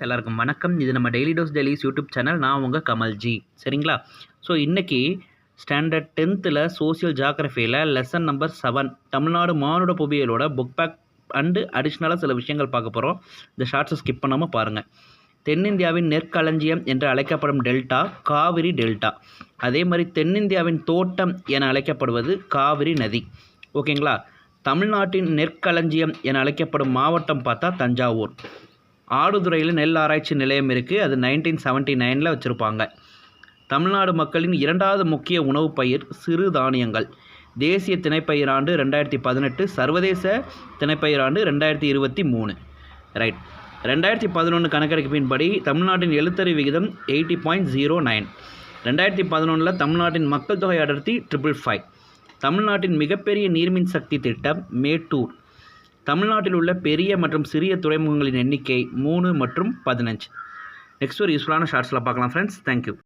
எல்லாருக்கும் வணக்கம். இது நம்ம daily dose dailies YouTube channel நான் உங்கள் கமல்ஜி. சரிங்களா? ஸோ இன்றைக்கி ஸ்டாண்டர்ட் டென்த்தில் சோசியல் ஜாகிரஃபியில் லெசன் நம்பர் செவன் தமிழ்நாடு மானுட புவியியலோட புக் பேக் அண்டு அடிஷ்னலாக சில விஷயங்கள் பார்க்க போகிறோம் இந்த ஷார்ட்ஸை ஸ்கிப் பண்ணாமல் பாருங்கள் தென்னிந்தியாவின் நெற்களஞ்சியம் என்று அழைக்கப்படும் டெல்டா காவிரி டெல்டா. அதே மாதிரி தென்னிந்தியாவின் தோட்டம் என அழைக்கப்படுவது காவிரி நதி. ஓகேங்களா? தமிழ்நாட்டின் நெற்களஞ்சியம் என அழைக்கப்படும் மாவட்டம் பார்த்தா தஞ்சாவூர். ஆடுதுறையில் நெல் ஆராய்ச்சி நிலையம் இருக்குது அது நைன்டீன் செவன்ட்டி நைனில் வச்சுருப்பாங்க. தமிழ்நாடு மக்களின் இரண்டாவது முக்கிய உணவுப் பயிர் சிறு தானியங்கள். தேசிய திணைப்பயிராண்டு ரெண்டாயிரத்தி பதினெட்டு சர்வதேச திணைப்பயிராண்டு ரெண்டாயிரத்தி இருபத்தி மூணு. ரைட் ரெண்டாயிரத்தி பதினொன்று கணக்கெடுப்பின்படி தமிழ்நாட்டின் எழுத்தறி விகிதம் எயிட்டி பாயிண்ட் ஜீரோ நைன் ரெண்டாயிரத்தி பதினொன்றில் தமிழ்நாட்டின் மக்கள் தொகை அடர்த்தி ட்ரிபிள் ஃபைவ் தமிழ்நாட்டின் மிகப்பெரிய நீர்மின் சக்தி திட்டம் மேட்டூர். தமிழ்நாட்டில் உள்ள பெரிய மற்றும் சிறிய துறைமுகங்களின் எண்ணிக்கை மூணு மற்றும் பதினஞ்சு. நெக்ஸ்ட் ஒரு யூஸ்ஃபுல்லான ஷார்ட்ஸில் பார்க்கலாம் ஃப்ரெண்ட்ஸ் தேங்க்யூ